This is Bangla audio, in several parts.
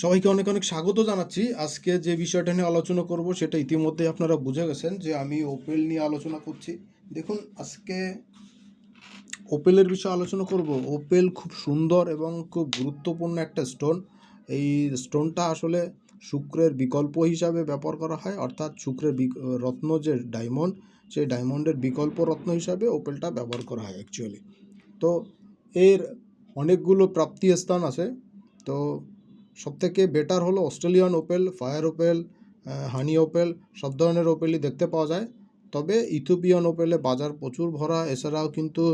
সবাইকে অনেক অনেক স্বাগত জানাচ্ছি। আজকে যে বিষয়টা নিয়ে আলোচনা করব সেটা ইতিমধ্যে আপনারা বুঝে গেছেন যে আমি ওপেল নিয়ে আলোচনা করছি। দেখুন, আজকে ওপেলের বিষয়ে আলোচনা করব। ওপেল খুব সুন্দর এবং খুব গুরুত্বপূর্ণ একটা স্টোন এই স্টোনটা আসলে শুক্রের বিকল্প হিসাবে ব্যবহার করা হয়। অর্থাৎ শুক্রের রত্ন যে ডায়মন্ড সেই ডায়মন্ডের বিকল্প রত্ন হিসাবে ওপেলটা ব্যবহার করা হয় অ্যাকচুয়ালি তো এর অনেকগুলো প্রাপ্তি স্থান আছে। তো সবথেকে বেটার হলো Australian opal fire opal honey opal সব ধরনের ওপেলই দেখতে পাওয়া যায়। তবে ইথিওপিয়ান ওপেলে বাজার প্রচুর ভরা, এছাড়াও কিন্তু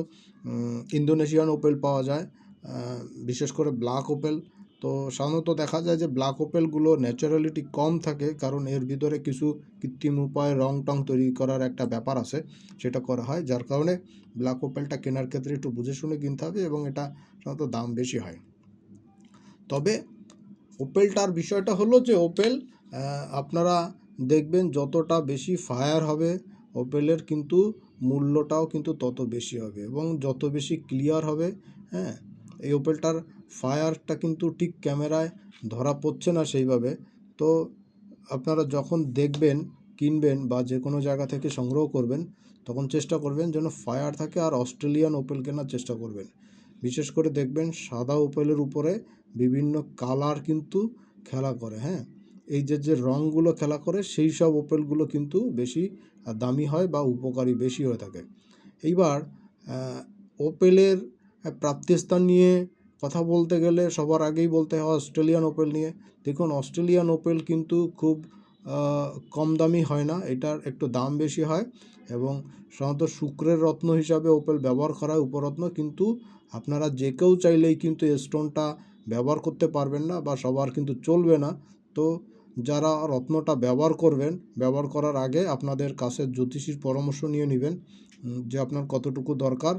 ইন্দোনেশিয়ান ওপেল পাওয়া যায় বিশেষ করে ব্ল্যাক ওপেল তো সাধারণত দেখা যায় যে ব্ল্যাক ওপেলগুলো ন্যাচারালিটি কম থাকে, কারণ এর ভিতরে কিছু কৃত্রিম উপায়ে, রং টং তৈরি করার একটা ব্যাপার আছে, সেটা করা হয়, যার কারণে ব্ল্যাক ওপেলটা কেনার ক্ষেত্রে একটু বুঝে শুনে কিনতে হবে এবং এটা সাধারণত দাম বেশি হয়। তবে ওপেলটার বিষয়টা হলো যে ওপেল আপনারা দেখবেন যতটা বেশি ফায়ার হবে, ওপেলের কিন্তু মূল্যটাও কিন্তু তত বেশি হবে এবং যত বেশি ক্লিয়ার হবে হ্যাঁ এই ওপেলটার ফায়ারটা কিন্তু ঠিক ক্যামেরায় ধরা পড়ছে না সেইভাবে। তো আপনারা যখন দেখবেন, কিনবেন বা যে কোনো জায়গা থেকে সংগ্রহ করবেন, তখন চেষ্টা করবেন যেন ফায়ার থাকে আর অস্ট্রেলিয়ান ওপেল কেনার চেষ্টা করবেন। বিশেষ করে দেখবেন সাদা ওপেলের উপরে বিভিন্ন কালার কিন্তু খেলা করে হ্যাঁ? এই যে যে রঙগুলো খেলা করে, সেই সব ওপেলগুলো কিন্তু বেশি দামি হয় বা উপকারী বেশি হয়ে থাকে। এইবার ওপেলের প্রাপ্তিস্থান নিয়ে কথা বলতে গেলে সবার আগেই বলতে হয় অস্ট্রেলিয়ান ওপেল নিয়ে। দেখুন, অস্ট্রেলিয়ান ওপেল কিন্তু খুব কম দামি হয় না, এটার একটু দাম বেশি হয় এবং সাধারণত শুক্রের রত্ন হিসাবে ওপেল ব্যবহার করা হয় উপরত্ন কিন্তু আপনারা যে কেউ চাইলেই কিন্তু স্টোনটা ব্যবহার করতে পারবেন না বা সবার কিন্তু চলবে না। তো যারা রত্নটা ব্যবহার করবেন, ব্যবহার করার আগে আপনাদের কাছে জ্যোতিষীর পরামর্শ নিয়ে নেবেন যে আপনার কতটুকু দরকার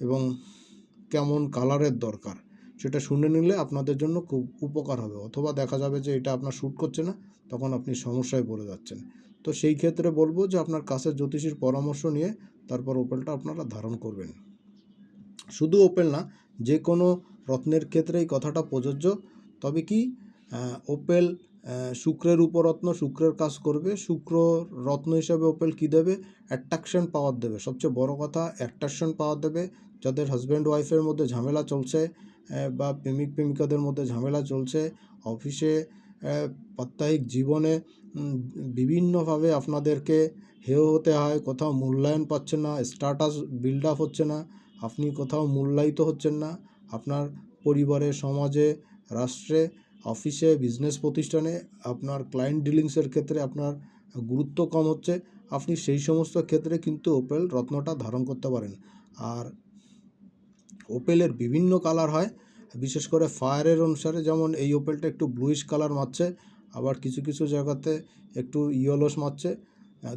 এবং কেমন কালারের দরকার। সেটা শুনে নিলে আপনাদের জন্য খুব উপকার হবে। অথবা দেখা যাবে যে এটা আপনার শ্যুট করছে না, তখন আপনি সমস্যায় পড়ে যাচ্ছেন। তো সেই ক্ষেত্রে বলব যে আপনার কাছে জ্যোতিষীর পরামর্শ নিয়ে তারপর ওপেলটা আপনারা ধারণ করবেন। শুধু ওপেল না, যে কোনো রত্নের ক্ষেত্রে এই কথাটা প্রযোজ্য। তবে কি ওপেল শুক্রের উপরত্ন, শুক্রের কাজ করবে। শুক্র রত্ন হিসাবে ওপেল কী দেবে? অ্যাট্রাকশন পাওয়ার দেবে। সবচেয়ে বড় কথা, অ্যাট্রাকশন পাওয়ার দেবে। যাদের হাজব্যান্ড ওয়াইফের মধ্যে ঝামেলা চলছে বা প্রেমিক, প্রেমিকাদের মধ্যে ঝামেলা চলছে, অফিসে প্রাত্যহিক জীবনে বিভিন্নভাবে আপনাদেরকে হেয় হতে হয়। কোথাও মূল্যায়ন পাচ্ছে না স্ট্যাটাস বিল্ড আপ হচ্ছে না। আপনি কোথাও মূল্যায়িত হচ্ছেন না। আপনার পরিবারে, সমাজে, রাষ্ট্রে, অফিসে, বিজনেস প্রতিষ্ঠানে আপনার ক্লায়েন্ট ডিলিংসের ক্ষেত্রে আপনার গুরুত্ব কম হচ্ছে। আপনি সেই সমস্ত ক্ষেত্রে কিন্তু ওপেল রত্নটা ধারণ করতে পারেন। আর ওপেলের বিভিন্ন কালার হয়। বিশেষ করে ফায়ারের অনুসারে যেমন এই ওপেলটা একটু ব্লুইশ কালার মারছে, আবার কিছু কিছু জায়গাতে একটু ইয়েলোস মারছে।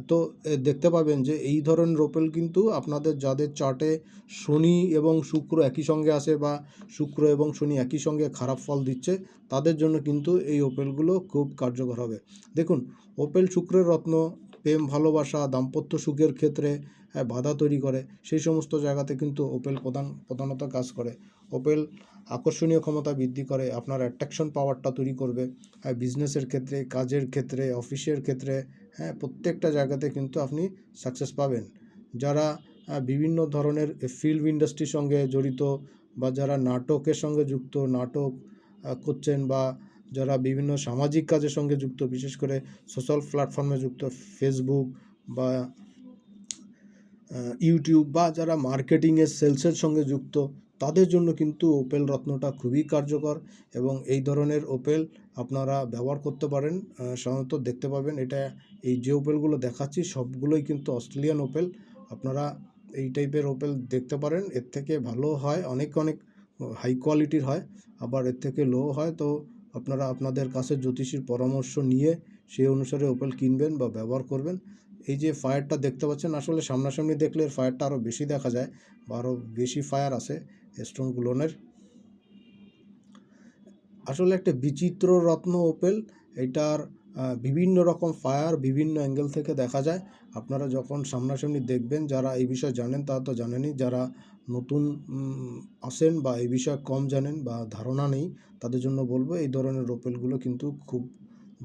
তো দেখতে পাবেন যে এই ধরনের ওপেল কিন্তু আপনাদের যাদের চার্টে শনি এবং শুক্র একই সঙ্গে আসে বা শুক্র এবং শনি একই সঙ্গে খারাপ ফল দিচ্ছে তাদের জন্য কিন্তু এই ওপেলগুলো খুব কার্যকর হবে। দেখুন ওপেল শুক্রের রত্ন প্রেম ভালোবাসা দাম্পত্য সুখের ক্ষেত্রে হ্যাঁ, বাধা তৈরি করে সেই সমস্ত জায়গাতে কিন্তু ওপেল প্রধান প্রধানত কাজ করে। ওপেল আকর্ষণীয় ক্ষমতা বৃদ্ধি করে আপনার অ্যাট্রাকশন পাওয়ারটা তৈরি করবে হ্যাঁ বিজনেসের ক্ষেত্রে কাজের ক্ষেত্রে অফিসের ক্ষেত্রে হ্যাঁ প্রত্যেকটা জায়গাতে কিন্তু আপনি সাকসেস পাবেন। যারা বিভিন্ন ধরনের ফিল্ম ইন্ডাস্ট্রির সঙ্গে জড়িত বা যারা নাটকের সঙ্গে যুক্ত, নাটক করছেন বা যারা বিভিন্ন সামাজিক কাজের সঙ্গে যুক্ত, বিশেষ করে সোশ্যাল প্ল্যাটফর্মে যুক্ত ফেসবুক বা ইউটিউব বা যারা মার্কেটিংয়ের সেলসের সঙ্গে যুক্ত তাদের জন্য কিন্তু ওপেল রত্নটা খুবই কার্যকর এবং এই ধরনের ওপেল আপনারা ব্যবহার করতে পারেন সাধারণত দেখতে পাবেন। এটা এই যে ওপেলগুলো দেখাচ্ছি, সবগুলোই কিন্তু অস্ট্রেলিয়ান ওপেল আপনারা এই টাইপের ওপেল দেখতে পারেন, এর থেকে ভালো হয়, অনেক অনেক হাই কোয়ালিটির হয়, আবার এর থেকে লো হয়। তো আপনারা আপনাদের কাছে জ্যোতিষীর পরামর্শ নিয়ে সেই অনুসারে ওপেল কিনবেন বা ব্যবহার করবেন। এই যে ফায়ারটা দেখতে পাচ্ছেন, আসলে সামনাসামনি দেখলে এর ফায়ারটা আরও বেশি দেখা যায় বা আরও বেশি ফায়ার আসে স্টোনগুলোনের আসলে একটা বিচিত্র রত্ন ওপেল এটার বিভিন্ন রকম ফায়ার বিভিন্ন অ্যাঙ্গেল থেকে দেখা যায়। আপনারা যখন সামনাসামনি দেখবেন, যারা এই বিষয়ে জানেন তারা তো জানেনই, যারা নতুন আসেন বা এই বিষয়ে কম জানেন বা ধারণা নেই, তাদের জন্য বলব এই ধরনের রোপেলগুলো কিন্তু খুব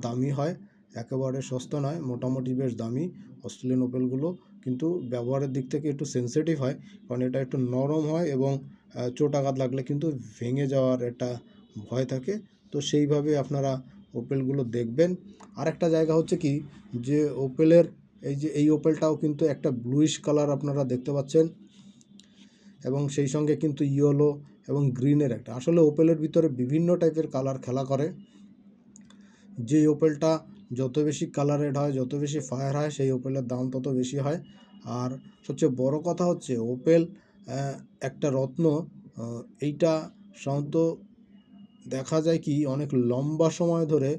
দামি হয়, একেবারে সস্তা নয়, মোটামুটি বেশ দামি। অস্ট্রেলিয়ান ওপেলগুলো কিন্তু ব্যবহারের দিক থেকে একটু সেনসিটিভ হয়, কারণ এটা একটু নরম হয় এবং চোট আঘাত লাগলে কিন্তু ভেঙে যাওয়ার একটা ভয় থাকে। তো সেইভাবে আপনারা ওপেলগুলো দেখবেন। আর একটা জায়গা হচ্ছে কি, যে ওপেলের এই যে, এই ওপেলটাও কিন্তু একটা ব্লুইশ কালার আপনারা দেখতে পাচ্ছেন এবং সেই সঙ্গে কিন্তু ইয়েলো এবং গ্রিনের একটা। আসলে ওপেলের ভিতরে বিভিন্ন টাইপের কালার খেলা করে। যে ওপেলটা যত বেশি কালারেড হয়, যত বেশি ফায়ার হয়, সেই ওপেলের দাম তত বেশি হয়। আর সবচেয়ে বড় কথা হচ্ছে ওপেল একটা রত্ন এইটা সাধারণত দেখা যায় কি, অনেক লম্বা সময় ধরে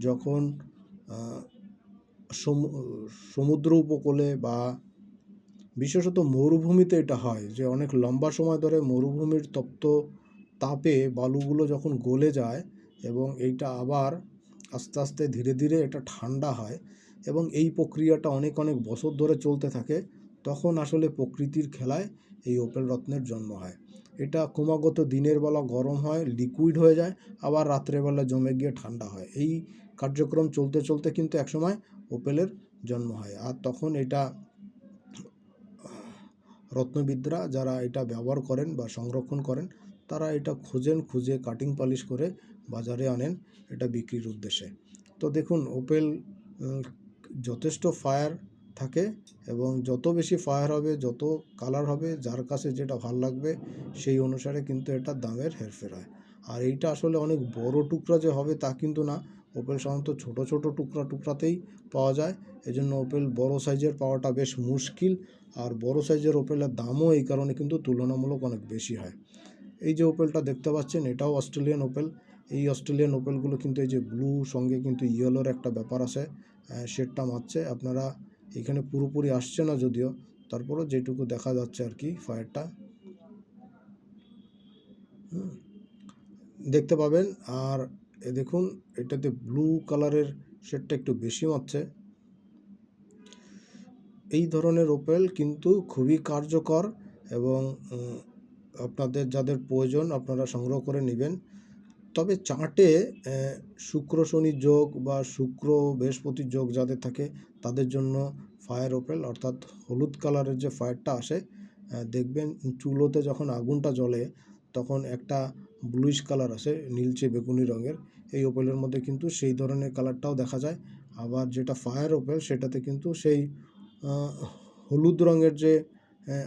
যখন সমু- সমুদ্র উপকূলে বা বিশেষত মরুভূমিতে এটা হয়, যে অনেক লম্বা সময় ধরে মরুভূমির তপ্ত তাপে বালুগুলো যখন গলে যায় এবং এইটা আবার আস্তে আস্তে ধীরে ধীরে এটা ঠান্ডা হয় এবং এই প্রক্রিয়াটা অনেক অনেক বছর ধরে চলতে থাকে, তখন আসলে প্রকৃতির খেলায় এই ওপেল রত্নের জন্ম হয়। এটা ক্রমাগত দিনের বেলা গরম হয় লিকুইড হয়ে যায়, আবার রাত্রেবেলা জমে গিয়ে ঠান্ডা হয়। এই কার্যক্রম চলতে চলতে কিন্তু একসময় ওপেলের জন্ম হয়। আর তখন এটা রত্নবিদরা যারা এটা ব্যবহার করেন বা সংরক্ষণ করেন, তারা এটা খুঁজেন, খুঁজে কাটিং পালিশ করে বাজারে আনেন এটা বিক্রির উদ্দেশ্যে। তো দেখুন ওপেল যথেষ্ট ফায়ার থাকে এবং যত বেশি ফায়ার হবে, যত কালার হবে, যার কাছে যেটা ভালো লাগবে, সেই অনুসারে কিন্তু এটা দামের হেরফের হয়। আর এইটা আসলে অনেক বড় টুকরা যে হবে তা কিন্তু না। ওপেল সাধারণত ছোট ছোট টুকরা, টুকরাতেই পাওয়া যায়। এজন্য ওপেল বড় সাইজের পাওয়াটা বেশ মুশকিল। আর বড় সাইজের ওপেলের দামও এই কারণে কিন্তু তুলনামূলক অনেক বেশি হয়। এই যে ওপেলটা দেখতে পাচ্ছেন, এটাও অস্ট্রেলিয়ান ওপেল এই অস্ট্রেলিয়ান ওপেলগুলো কিন্তু এই যে ব্লু সঙ্গে কিন্তু ইয়েলোর একটা ব্যাপার আছে শেডটা মারছে। আপনারা এখানে পুরোপুরি আসছে না যদিও। তারপরও যেটুকু দেখা যাচ্ছে আর কি ফায়ারটা দেখতে পাবেন। আর এ দেখুন, এটাতে ব্লু কালারের শেডটা একটু বেশি মারছে। এই ধরনের ওপেল কিন্তু খুবই কার্যকর এবং আপনাদের যাদের প্রয়োজন আপনারা সংগ্রহ করে নেবেন। তবে চার্টে শুক্র শনি যোগ বা শুক্র বৃহস্পতির যোগ যাদের থাকে, তাদের জন্য ফায়ার ওপেল অর্থাৎ হলুদ কালারের যে ফায়ারটা আসে দেখবেন চুলোতে যখন আগুনটা জ্বলে, তখন একটা ব্লুইশ কালার আছে, নীলচে বেগুনি রঙের। এই ওপেলের মধ্যে কিন্তু সেই ধরনের কালারটাও দেখা যায়। আবার যেটা ফায়ার ওপেল সেটাতে কিন্তু সেই হলুদ রঙের যে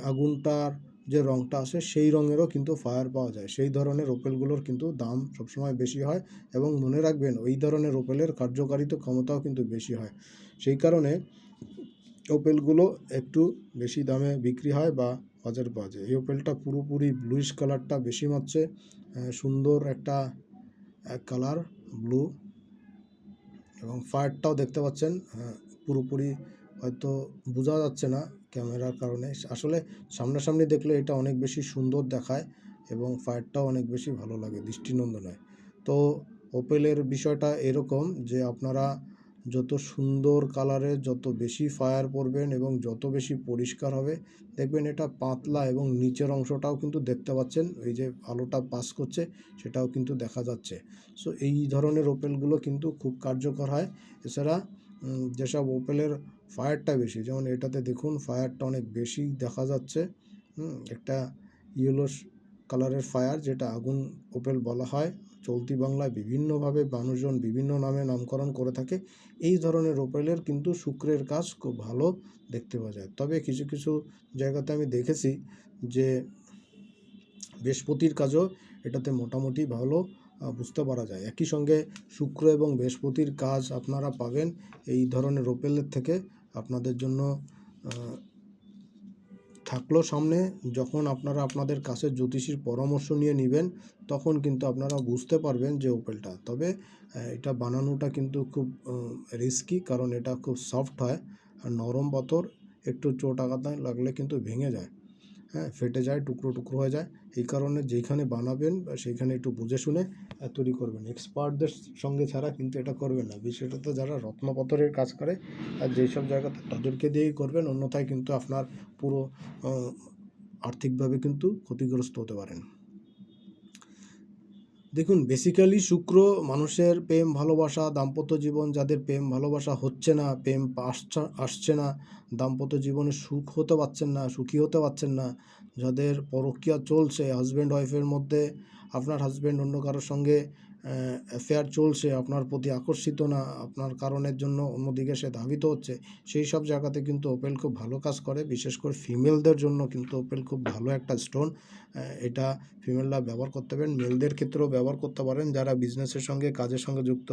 আগুনটার যে রঙটা আসে সেই রঙেরও কিন্তু ফায়ার পাওয়া যায়। সেই ধরনের ওপেলগুলোর কিন্তু দাম সবসময় বেশি হয় এবং মনে রাখবেন, ওই ধরনের ওপেলের কার্যকারিতা ক্ষমতাও কিন্তু বেশি হয়। সেই কারণে ওপেলগুলো একটু বেশি দামে বিক্রি হয় বা বাজারে পাওয়া যায়। এই ওপেলটা পুরোপুরি ব্লুইশ কালারটা বেশি মারছে। সুন্দর একটা কালার ব্লু এবং ফায়ারটাও দেখতে পাচ্ছেন। পুরোপুরি হয়তো বোঝা যাচ্ছে না ক্যামেরার কারণে। আসলে সামনাসামনি দেখলে এটা অনেক বেশি সুন্দর দেখায় এবং ফায়ারটাও অনেক বেশি ভালো লাগে, দৃষ্টিনন্দন হয়। তো ওপেলের বিষয়টা এরকম যে আপনারা যত সুন্দর কালারের যত বেশি ফায়ার পড়বেন এবং যত বেশি পরিষ্কার হবে, দেখবেন এটা পাতলা এবং নিচের অংশটাও কিন্তু দেখতে পাচ্ছেন এই যে আলোটা পাস করছে, সেটাও কিন্তু দেখা যাচ্ছে। সো এই ধরনের ওপেলগুলো কিন্তু খুব কার্যকর হয়। এছাড়া যেসব ওপেলের ফায়ারটা বেশি, যেমন এটাতে দেখুন ফায়ারটা অনেক বেশি দেখা যাচ্ছে একটা ইয়েলো কালারের ফায়ার যেটা আগুন ওপেল বলা হয়। চলতি বাংলায় বিভিন্নভাবে মানুষজন বিভিন্ন নামে নামকরণ করে থাকে, এই ধরনের ওপেলের কিন্তু শুক্রের কাজ খুব ভালো দেখতে পাওয়া যায়। তবে কিছু কিছু জায়গাতে আমি দেখেছি যে বৃহস্পতির কাজও এটাতে মোটামুটি ভালো বুঝতে পারা যায়। একই সঙ্গে শুক্র এবং বৃহস্পতির কাজ আপনারা পাবেন এই ধরনের ওপেলের থেকে। আপনাদের জন্য থাকল সামনে, যখন আপনারা আপনাদের কাছে জ্যোতিষীর পরামর্শ নিয়ে নেবেন, তখন কিন্তু আপনারা বুঝতে পারবেন যে ওপেলটা। তবে এটা বানানোটা কিন্তু খুব রিস্কি কারণ এটা খুব সফট হয়, আর নরম পাথর একটু চোট আঘাত লাগলে কিন্তু ভেঙে যায়। হ্যাঁ ফেটে যায়, টুকরো টুকরো হয়ে যায়। এই কারণে যেখানে বানাবেন, বা সেইখানে একটু বুঝে শুনে তৈরি করবেন। এক্সপার্টদের সঙ্গে ছাড়া কিন্তু এটা করবেন না। বিশেষত যারা রত্নপথরের কাজ করে, আর যেই সব জায়গাতে তাদেরকে দিয়েই করবেন, অন্যথায় কিন্তু আপনার পুরো আর্থিকভাবে কিন্তু ক্ষতিগ্রস্ত হতে পারেন। দেখুন বেসিক্যালি শুক্র মানুষের প্রেম, ভালোবাসা, দাম্পত্য জীবন যাদের প্রেম, ভালোবাসা হচ্ছে না, প্রেম আসছে না, দাম্পত্য জীবনে সুখ হতে পারছেন না, সুখী হতে পারছেন না, যাদের পরকীয়া চলছে হাজব্যান্ড ওয়াইফের মধ্যে আপনার হাজব্যান্ড অন্য কারোর সঙ্গে অ্যাফেয়ার চলছে, আপনার প্রতি আকর্ষিত না, আপনার কারণের জন্য অন্যদিকে সে ধাবিত হচ্ছে, সেই সব জায়গাতে কিন্তু ওপেল খুব ভালো কাজ করে, বিশেষ করে ফিমেলদের জন্য কিন্তু ওপেল খুব ভালো একটা স্টোন এটা ফিমেলরা ব্যবহার করতে পারেন মেলদের ক্ষেত্রেও ব্যবহার করতে পারেন, যারা বিজনেসের সঙ্গে, কাজের সঙ্গে যুক্ত,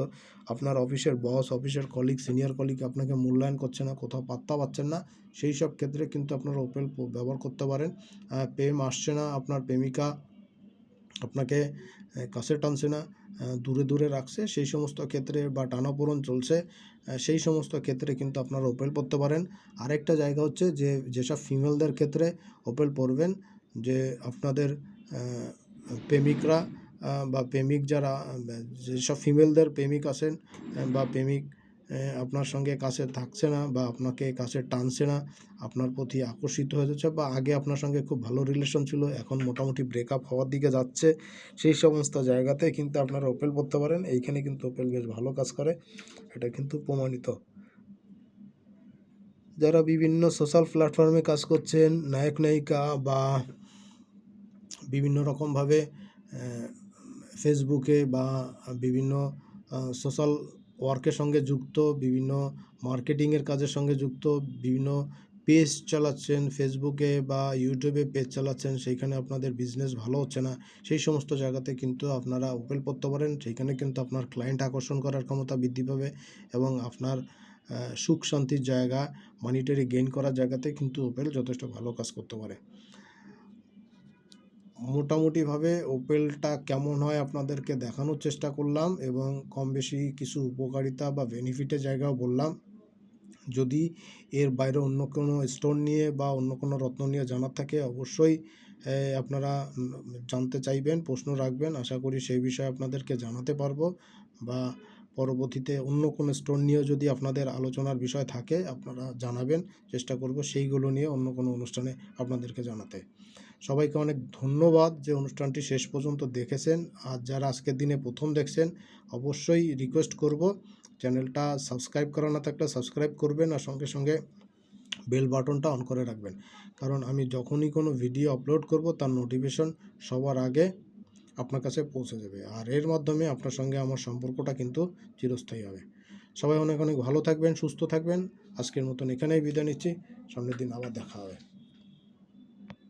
আপনার অফিসের বস অফিসের কলিগ সিনিয়র কলিগ আপনাকে মূল্যায়ন করছে না, কোথাও পাত্তা পাচ্ছেন না, সেই সব ক্ষেত্রে কিন্তু আপনারা ওপেল ব্যবহার করতে পারেন প্রেম আসছে না, আপনার প্রেমিকা আপনাকে কাছে টানছে না দূরে দূরে রাখছে, সেই সমস্ত ক্ষেত্রে বা টানাপোড়ন চলছে সেই সমস্ত ক্ষেত্রে কিন্তু আপনারা ওপেল পরতে পারেন। আরেকটা জায়গা হচ্ছে যে, যেসব ফিমেলদের ক্ষেত্রে ওপেল পরবেন, যে আপনাদের প্রেমিকরা বা প্রেমিক যারা যেসব ফিমেলদের প্রেমিক আছেন বা প্রেমিক আপনার সঙ্গে কাছে থাকছে না বা আপনাকে কাছে টানছে না, আপনার প্রতি আকর্ষিত হয়ে যাচ্ছে বা আগে আপনার সঙ্গে খুব ভালো রিলেশন ছিল, এখন মোটামুটি ব্রেকআপ হওয়ার দিকে যাচ্ছে, সেই সমস্ত জায়গাতে কিন্তু আপনারা ওপেল পড়তে পারেন, এইখানে কিন্তু ওপেল বেশ ভালো কাজ করে, এটা কিন্তু প্রমাণিত। যারা বিভিন্ন সোশ্যাল প্ল্যাটফর্মে কাজ করছেন, নায়ক, নায়িকা বা বিভিন্ন রকমভাবে ফেসবুকে বা বিভিন্ন সোশ্যাল ওয়ার্কের সঙ্গে যুক্ত, বিভিন্ন মার্কেটিংয়ের কাজের সঙ্গে যুক্ত, বিভিন্ন পেজ চালাচ্ছেন ফেসবুকে বা ইউটিউবে পেজ চালাচ্ছেন, সেইখানে আপনাদের বিজনেস ভালো হচ্ছে না, সেই সমস্ত জায়গাতে কিন্তু আপনারা ওপেল করতে পারেন, সেইখানে কিন্তু আপনার ক্লায়েন্ট আকর্ষণ করার ক্ষমতা বৃদ্ধি পাবে এবং আপনার সুখ শান্তির জায়গা মানিটারি গেইন করার জায়গাতে কিন্তু ওপেল যথেষ্ট ভালো কাজ করতে পারে। মোটামুটিভাবে ওপেলটা কেমন হয় আপনাদেরকে দেখানোর চেষ্টা করলাম এবং কম বেশি কিছু উপকারিতা বা বেনিফিটের জায়গাও বললাম। যদি এর বাইরে অন্য কোনো স্টোন নিয়ে বা অন্য কোনো রত্ন নিয়ে জানার থাকে, অবশ্যই আপনারা জানতে চাইবেন, প্রশ্ন রাখবেন। আশা করি সেই বিষয়ে আপনাদেরকে জানাতে পারব বা পরবর্তীতে অন্য কোনো স্টোন নিয়েও যদি আপনাদের আলোচনার বিষয় থাকে, আপনারা জানাবেন। চেষ্টা করব সেইগুলো নিয়ে অন্য কোনো অনুষ্ঠানে আপনাদেরকে জানাতে। সবাইকে অনেক ধন্যবাদ যে অনুষ্ঠানটি শেষ পর্যন্ত দেখেছেন। আর যারা আজকের দিনে প্রথম দেখছেন, অবশ্যই রিকোয়েস্ট করব। চ্যানেলটা সাবস্ক্রাইব করা না থাকলে সাবস্ক্রাইব করবেন আর সঙ্গে সঙ্গে বেল বাটনটা অন করে রাখবেন। কারণ আমি যখনই কোনো ভিডিও আপলোড করব, তার নোটিফিকেশন সবার আগে আপনার কাছে পৌঁছে যাবে। আর এর মাধ্যমে আপনার সঙ্গে আমার সম্পর্কটা কিন্তু চিরস্থায়ী হবে। সবাই অনেক অনেক ভালো থাকবেন, সুস্থ থাকবেন। আজকের মতন এখানেই বিদায় নিচ্ছি। সামনের দিন আবার দেখা হবে।